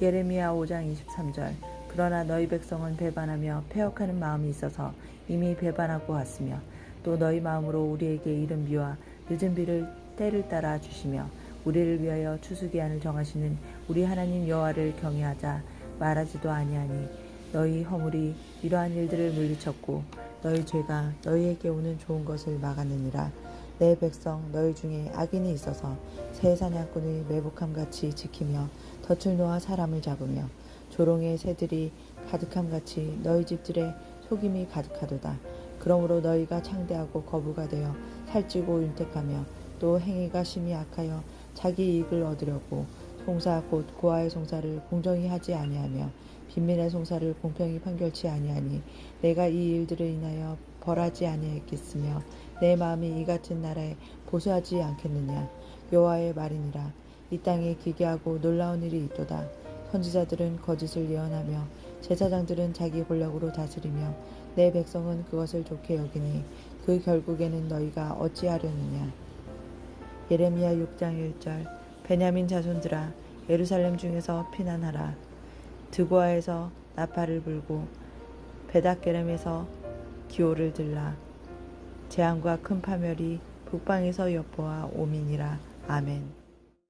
예레미야 5장 23절 그러나 너희 백성은 배반하며 폐역하는 마음이 있어서 이미 배반하고 왔으며 또 너희 마음으로 우리에게 이른 비와 늦은 비를 때를 따라 주시며 우리를 위하여 추수기한을 정하시는 우리 하나님 여호와를 경외하자 말하지도 아니하니 너희 허물이 이러한 일들을 물리쳤고 너희 죄가 너희에게 오는 좋은 것을 막았느니라 내 백성 너희 중에 악인이 있어서 새 사냥꾼의 매복함 같이 지키며 덫을 놓아 사람을 잡으며 조롱의 새들이 가득함 같이 너희 집들에 속임이 가득하도다. 그러므로 너희가 창대하고 거부가 되어 살찌고 윤택하며 또 행위가 심히 악하여 자기 이익을 얻으려고 송사 곧 고아의 송사를 공정히 하지 아니하며 빈민의 송사를 공평히 판결치 아니하니 내가 이 일들을 인하여 벌하지 아니하겠으며 내 마음이 이 같은 나라에 보수하지 않겠느냐? 여호와의 말이니라. 이 땅에 기괴하고 놀라운 일이 있도다. 선지자들은 거짓을 예언하며 제사장들은 자기 권력으로 다스리며 내 백성은 그것을 좋게 여기니 그 결국에는 너희가 어찌하려느냐? 예레미야 6장 1절 베냐민 자손들아 예루살렘 중에서 피난하라. 드고아에서 나팔을 불고 베닥게렘에서 기호를 들라. 재앙과 큰 파멸이 북방에서 엿보아 오미니라. 아멘